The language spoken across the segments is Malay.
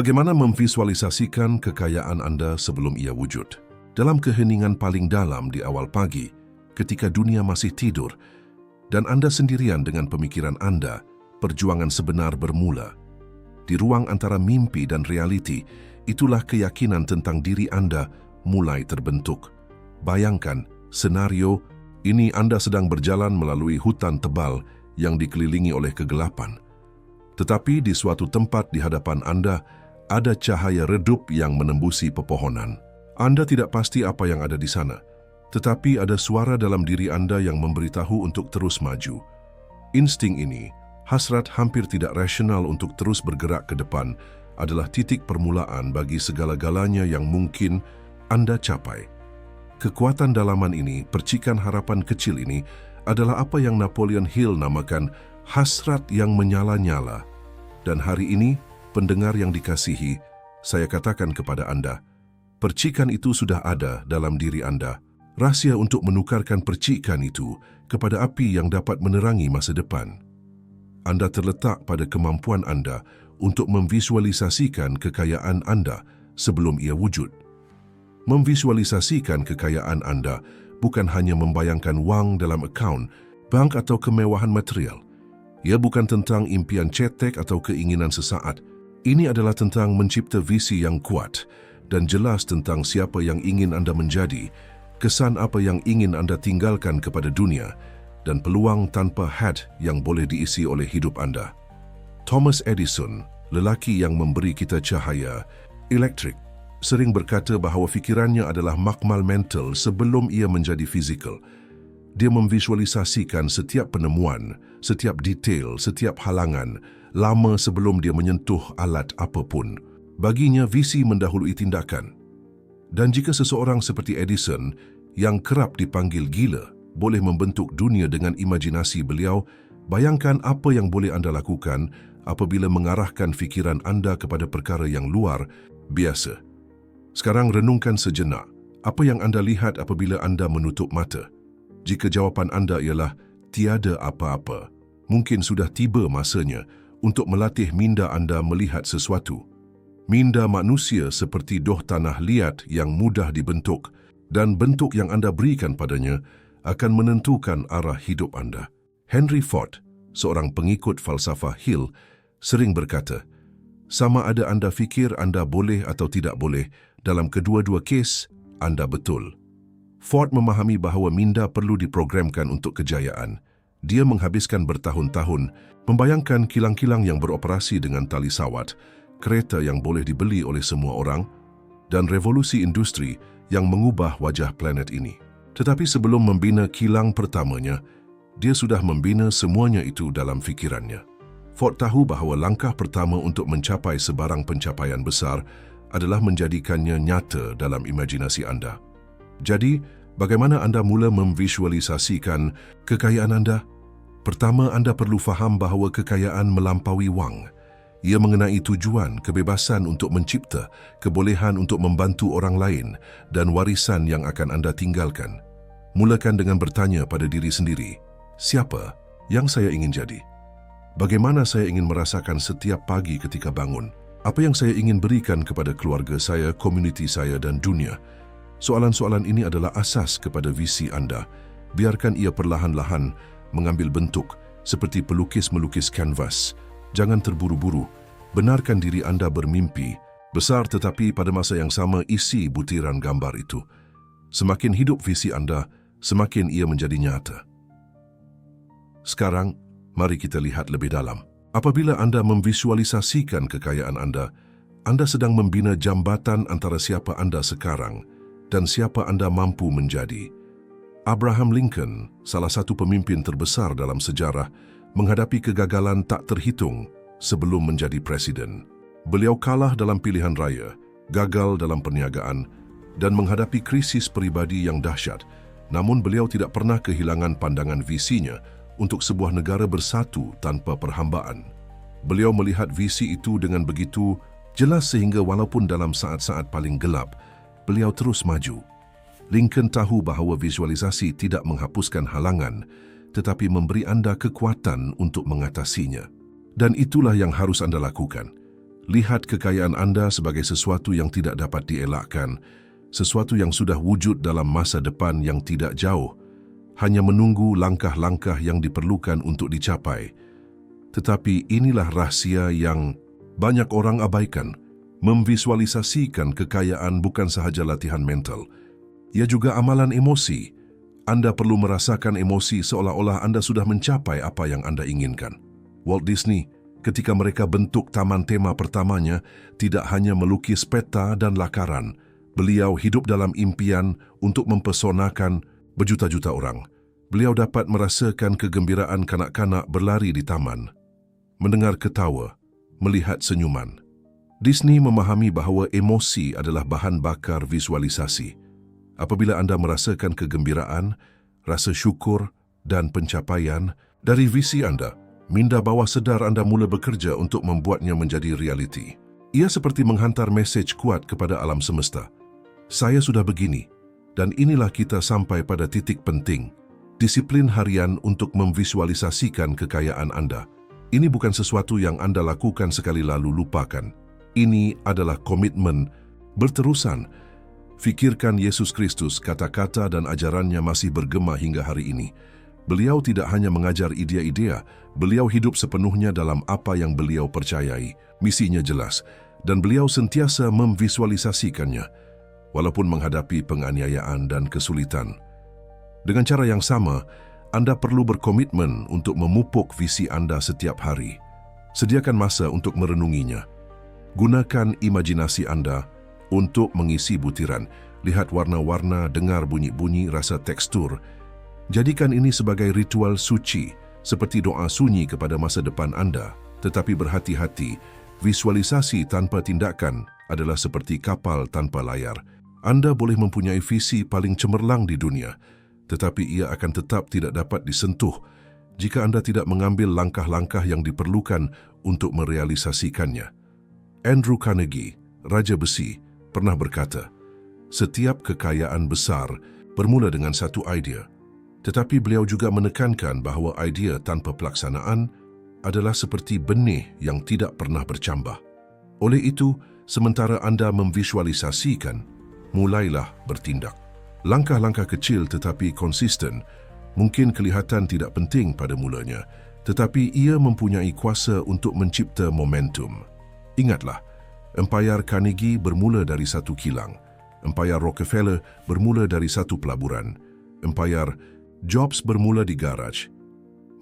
Bagaimana memvisualisasikan kekayaan anda sebelum ia wujud? Dalam keheningan paling dalam di awal pagi, ketika dunia masih tidur, dan anda sendirian dengan pemikiran anda, perjuangan sebenar bermula. Di ruang antara mimpi dan realiti, itulah keyakinan tentang diri anda mulai terbentuk. Bayangkan, senario ini anda sedang berjalan melalui hutan tebal yang dikelilingi oleh kegelapan. Tetapi di suatu tempat di hadapan anda, ada cahaya redup yang menembusi pepohonan. Anda tidak pasti apa yang ada di sana, tetapi ada suara dalam diri Anda yang memberitahu untuk terus maju. Insting ini, hasrat hampir tidak rasional untuk terus bergerak ke depan, adalah titik permulaan bagi segala-galanya yang mungkin Anda capai. Kekuatan dalaman ini, percikan harapan kecil ini, adalah apa yang Napoleon Hill namakan hasrat yang menyala-nyala. Dan hari ini, pendengar yang dikasihi, saya katakan kepada Anda, percikan itu sudah ada dalam diri Anda. Rahsia untuk menukarkan percikan itu kepada api yang dapat menerangi masa depan. Anda terletak pada kemampuan Anda untuk memvisualisasikan kekayaan Anda sebelum ia wujud. Memvisualisasikan kekayaan Anda bukan hanya membayangkan wang dalam akaun, bank atau kemewahan material. Ia bukan tentang impian cetek atau keinginan sesaat, ini adalah tentang mencipta visi yang kuat dan jelas tentang siapa yang ingin anda menjadi, kesan apa yang ingin anda tinggalkan kepada dunia, dan peluang tanpa had yang boleh diisi oleh hidup anda. Thomas Edison, lelaki yang memberi kita cahaya, elektrik, sering berkata bahawa fikirannya adalah makmal mental sebelum ia menjadi fizikal. Dia memvisualisasikan setiap penemuan, setiap detail, setiap halangan, lama sebelum dia menyentuh alat apapun. Baginya visi mendahului tindakan. Dan jika seseorang seperti Edison yang kerap dipanggil gila boleh membentuk dunia dengan imajinasi beliau, bayangkan apa yang boleh anda lakukan apabila mengarahkan fikiran anda kepada perkara yang luar biasa. Sekarang renungkan sejenak apa yang anda lihat apabila anda menutup mata. Jika jawapan anda ialah tiada apa-apa, mungkin sudah tiba masanya untuk melatih minda anda melihat sesuatu. Minda manusia seperti doh tanah liat yang mudah dibentuk dan bentuk yang anda berikan padanya akan menentukan arah hidup anda. Henry Ford, seorang pengikut falsafah Hill, sering berkata, sama ada anda fikir anda boleh atau tidak boleh, dalam kedua-dua kes, anda betul. Ford memahami bahawa minda perlu diprogramkan untuk kejayaan. Dia menghabiskan bertahun-tahun Membayangkan kilang-kilang yang beroperasi dengan tali sawat, kereta yang boleh dibeli oleh semua orang, dan revolusi industri yang mengubah wajah planet ini. Tetapi sebelum membina kilang pertamanya, dia sudah membina semuanya itu dalam fikirannya. Ford tahu bahawa langkah pertama untuk mencapai sebarang pencapaian besar adalah menjadikannya nyata dalam imajinasi anda. Jadi, bagaimana anda mula memvisualisasikan kekayaan anda? Pertama, anda perlu faham bahawa kekayaan melampaui wang. Ia mengenai tujuan, kebebasan untuk mencipta, kebolehan untuk membantu orang lain dan warisan yang akan anda tinggalkan. Mulakan dengan bertanya pada diri sendiri, siapa yang saya ingin jadi? Bagaimana saya ingin merasakan setiap pagi ketika bangun? Apa yang saya ingin berikan kepada keluarga saya, komuniti saya dan dunia? Soalan-soalan ini adalah asas kepada visi anda. Biarkan ia perlahan-lahan mengambil bentuk seperti pelukis melukis kanvas. Jangan terburu-buru. Benarkan diri anda bermimpi, besar tetapi pada masa yang sama isi butiran gambar itu. Semakin hidup visi anda, semakin ia menjadi nyata. Sekarang, mari kita lihat lebih dalam. Apabila anda memvisualisasikan kekayaan anda, anda sedang membina jambatan antara siapa anda sekarang dan siapa anda mampu menjadi. Abraham Lincoln, salah satu pemimpin terbesar dalam sejarah, menghadapi kegagalan tak terhitung sebelum menjadi presiden. Beliau kalah dalam pilihan raya, gagal dalam perniagaan dan menghadapi krisis peribadi yang dahsyat. Namun beliau tidak pernah kehilangan pandangan visinya untuk sebuah negara bersatu tanpa perhambaan. Beliau melihat visi itu dengan begitu jelas sehingga walaupun dalam saat-saat paling gelap, beliau terus maju. Lincoln tahu bahawa visualisasi tidak menghapuskan halangan tetapi memberi anda kekuatan untuk mengatasinya. Dan itulah yang harus anda lakukan. Lihat kekayaan anda sebagai sesuatu yang tidak dapat dielakkan, sesuatu yang sudah wujud dalam masa depan yang tidak jauh, hanya menunggu langkah-langkah yang diperlukan untuk dicapai. Tetapi inilah rahsia yang banyak orang abaikan, memvisualisasikan kekayaan bukan sahaja latihan mental, ia juga amalan emosi. Anda perlu merasakan emosi seolah-olah Anda sudah mencapai apa yang Anda inginkan. Walt Disney ketika mereka bentuk taman tema pertamanya tidak hanya melukis peta dan lakaran, beliau hidup dalam impian untuk mempesonakan berjuta-juta orang. Beliau dapat merasakan kegembiraan kanak-kanak berlari di taman, mendengar ketawa, melihat senyuman. Disney memahami bahawa emosi adalah bahan bakar visualisasi. Apabila anda merasakan kegembiraan, rasa syukur dan pencapaian dari visi anda, minda bawah sedar anda mula bekerja untuk membuatnya menjadi realiti. Ia seperti menghantar mesej kuat kepada alam semesta. Saya sudah begini, dan inilah kita sampai pada titik penting. Disiplin harian untuk memvisualisasikan kekayaan anda. Ini bukan sesuatu yang anda lakukan sekali lalu lupakan. Ini adalah komitmen berterusan. Fikirkan Yesus Kristus, kata-kata dan ajarannya masih bergema hingga hari ini. Beliau tidak hanya mengajar idea-idea, beliau hidup sepenuhnya dalam apa yang beliau percayai. Misinya jelas, dan beliau sentiasa memvisualisasikannya, walaupun menghadapi penganiayaan dan kesulitan. Dengan cara yang sama, anda perlu berkomitmen untuk memupuk visi anda setiap hari. Sediakan masa untuk merenunginya. Gunakan imajinasi anda untuk mengisi butiran. Lihat warna-warna, dengar bunyi-bunyi, rasa tekstur, Jadikan ini sebagai ritual suci, seperti doa sunyi kepada masa depan anda. Tetapi berhati-hati, visualisasi tanpa tindakan adalah seperti kapal tanpa layar. Anda boleh mempunyai visi paling cemerlang di dunia, tetapi ia akan tetap tidak dapat disentuh jika anda tidak mengambil langkah-langkah yang diperlukan untuk merealisasikannya. Andrew Carnegie, Raja Besi, pernah berkata, setiap kekayaan besar bermula dengan satu idea, tetapi beliau juga menekankan bahawa idea tanpa pelaksanaan adalah seperti benih yang tidak pernah bercambah. Oleh itu, sementara anda memvisualisasikan, mulailah bertindak. Langkah-langkah kecil tetapi konsisten mungkin kelihatan tidak penting pada mulanya, tetapi ia mempunyai kuasa untuk mencipta momentum. Ingatlah, Empayar Carnegie bermula dari satu kilang. Empayar Rockefeller bermula dari satu pelaburan. Empayar Jobs bermula di garaj.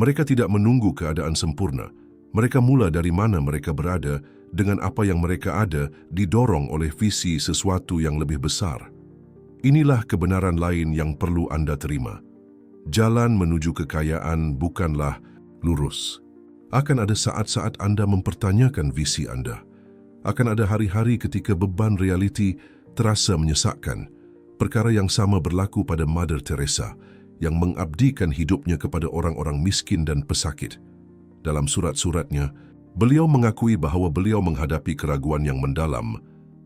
Mereka tidak menunggu keadaan sempurna. Mereka mula dari mana mereka berada dengan apa yang mereka ada didorong oleh visi sesuatu yang lebih besar. Inilah kebenaran lain yang perlu anda terima. Jalan menuju kekayaan bukanlah lurus. Akan ada saat-saat anda mempertanyakan visi anda. Akan ada hari-hari ketika beban realiti terasa menyesakkan. Perkara yang sama berlaku pada Mother Teresa yang mengabdikan hidupnya kepada orang-orang miskin dan pesakit. Dalam surat-suratnya, beliau mengakui bahawa beliau menghadapi keraguan yang mendalam,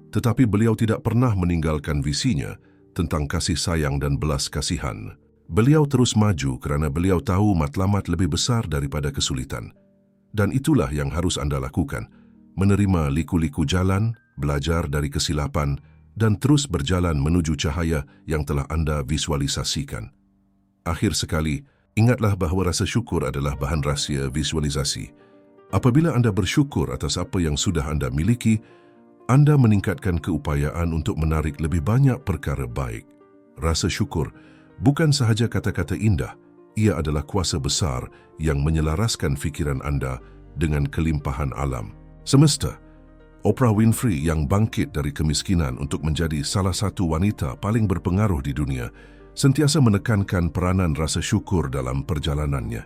tetapi beliau tidak pernah meninggalkan visinya tentang kasih sayang dan belas kasihan. Beliau terus maju kerana beliau tahu matlamat lebih besar daripada kesulitan. Dan itulah yang harus anda lakukan, menerima liku-liku jalan, belajar dari kesilapan, dan terus berjalan menuju cahaya yang telah anda visualisasikan. Akhir sekali, ingatlah bahawa rasa syukur adalah bahan rahsia visualisasi. Apabila anda bersyukur atas apa yang sudah anda miliki, anda meningkatkan keupayaan untuk menarik lebih banyak perkara baik. Rasa syukur bukan sahaja kata-kata indah, ia adalah kuasa besar yang menyelaraskan fikiran anda dengan kelimpahan alam. Semesta, Oprah Winfrey yang bangkit dari kemiskinan untuk menjadi salah satu wanita paling berpengaruh di dunia, sentiasa menekankan peranan rasa syukur dalam perjalanannya.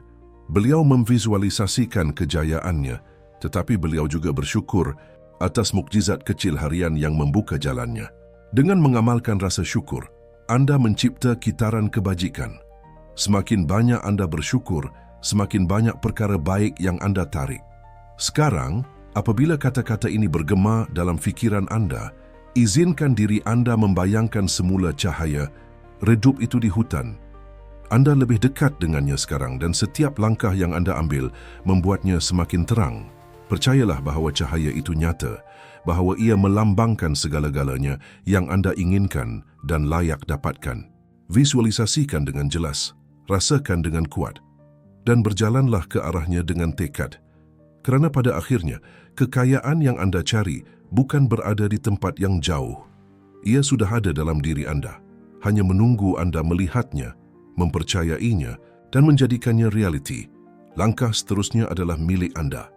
Beliau memvisualisasikan kejayaannya, tetapi beliau juga bersyukur atas mukjizat kecil harian yang membuka jalannya. Dengan mengamalkan rasa syukur, anda mencipta kitaran kebajikan. Semakin banyak anda bersyukur, semakin banyak perkara baik yang anda tarik. Sekarang, apabila kata-kata ini bergema dalam fikiran anda, izinkan diri anda membayangkan semula cahaya redup itu di hutan. Anda lebih dekat dengannya sekarang dan setiap langkah yang anda ambil membuatnya semakin terang. Percayalah bahawa cahaya itu nyata, bahawa ia melambangkan segala-galanya yang anda inginkan dan layak dapatkan. Visualisasikan dengan jelas, rasakan dengan kuat, dan berjalanlah ke arahnya dengan tekad. Kerana pada akhirnya, kekayaan yang anda cari bukan berada di tempat yang jauh. Ia sudah ada dalam diri anda, hanya menunggu anda melihatnya, mempercayainya dan menjadikannya realiti. Langkah seterusnya adalah milik anda.